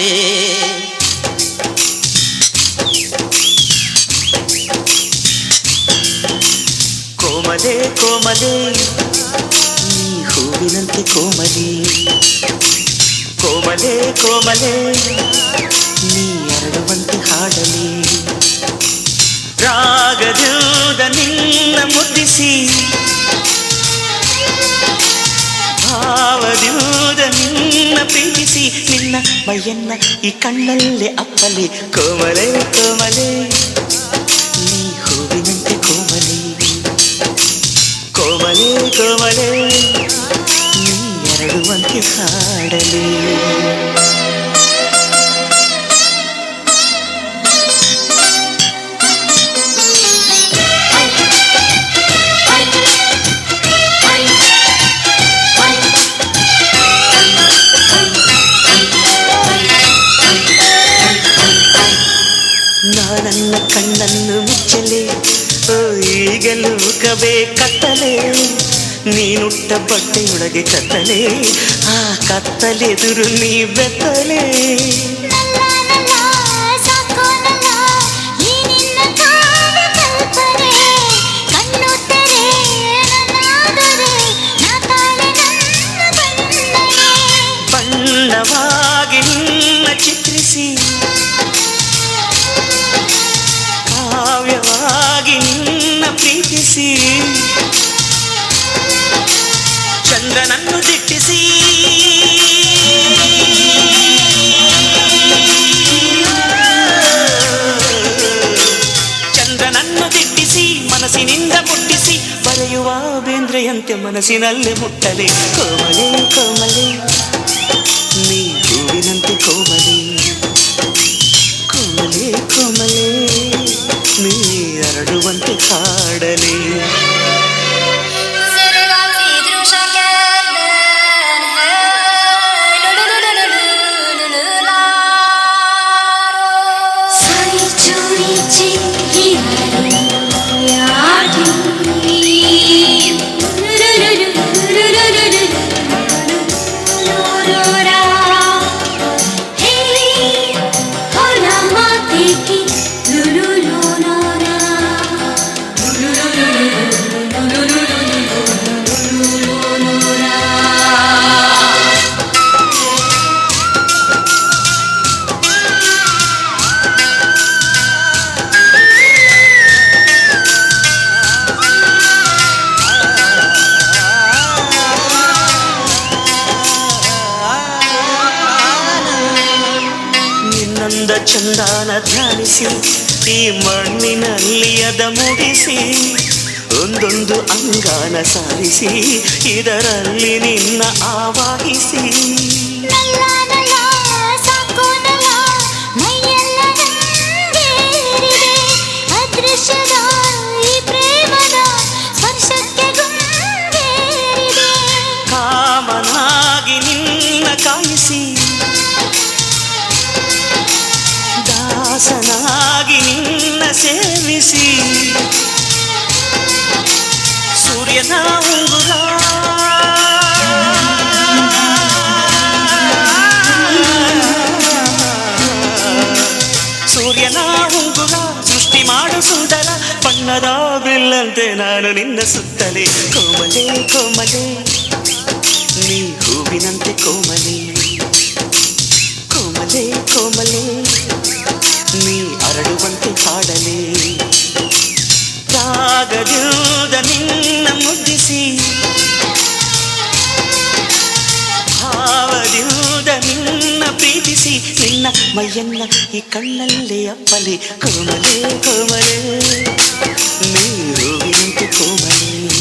రే ಕೋಮಲೆ ಕೋಮಲೆ ನೀ ಹೂವಿನಂತೆ ಕೋಮಲೆ ಕೋಮಲೆ ಕೋಮಲೆ ನೀ ಎರಡುವಂತೆ ಹಾಡಲಿ ರಾಗದಿಲ್ಲದ ನಿನ್ನ ಮುದ್ದಿಸಿ ಪ್ರೀತಿಸಿ ನಿನ್ನ ಮೈಯನ್ನ ಈ ಕಣ್ಣಲ್ಲೇ ಅಪ್ಪಲಿ. ಕೋಮಲೆ ಕೋಮಲೆ. ನೀ ಹೂವಿನಂತೆ ಕೋಮಲೆ. ಕೋಮಲೆ ಕೋಮಲೆ. ನೀ ಎರಡುವಂತೆ ಹಾಡಲಿ. ನಾನನ್ನ ಕಣ್ಣನ್ನು ಮುಚ್ಚಲೆ. ಓ ಈಗಲೂ ಕವೇ ಕತ್ತಲೆ. ನೀನುಟ್ಟ ಬಟ್ಟೆಯೊಳಗೆ ಕತ್ತಲೆ. ಆ ಕತ್ತಲೆದುರು ನೀ ಬೆತ್ತಲೆ ಬಣ್ಣವಾಗಿ ನಿನ್ನ ಚಿತ್ರಿಸಿ. ಕಾವ್ಯವಾಗಿ ನಿನ್ನ ಪ್ರೀತಿಸಿ. ಚಂದ್ರನನ್ನು ದಿಟ್ಟಿಸಿ. ಚಂದ್ರನನ್ನು ದಿಟ್ಟಿಸಿ ಮನಸ್ಸಿನಿಂದ ಮುಟ್ಟಿಸಿ ಬರೆಯುವ ಬೇಂದ್ರೆಯಂತೆ ಮನಸ್ಸಿನಲ್ಲೇ ಮುಟ್ಟಲೆ. ಕೋಮಲೆ പാടലേ. ಚಂದಾನ ಧ್ಯಾನಿಸಿ ಈ ಮಣ್ಣಿನಲ್ಲಿ ಅದ ಮುಗಿಸಿ ಒಂದೊಂದು ಅಂಗಾನ ಸಾರಿಸಿ ಇದರಲ್ಲಿ ನಿನ್ನ ಆವಾಹಿಸಿ. ಸೂರ್ಯನ ಉಂಗುರ ಸೂರ್ಯನ ಉಂಗುರ ಸೃಷ್ಟಿ ಮಾಡು ಸುಂದರ ಬಣ್ಣದ ಬಿಲ್ಲಂತೆ ನಾನು ನಿನ್ನ ಸುತ್ತಲೇ ಕೋಮಲೆ ಕೋಮಲೆ ನೀ ಹೂವಿನಂತೆ ಕೋಮಲೆ ಕೋಮಲೆ ನಿನ್ನ ಮೈಯನ್ನ ಈ ಕಣ್ಣಲ್ಲಿ ಅಪ್ಪನೆ ಕೋಮಲೆ ಕೋಮಲೆ ನೀರು ನಿಂತು ಕೋಮಲೆ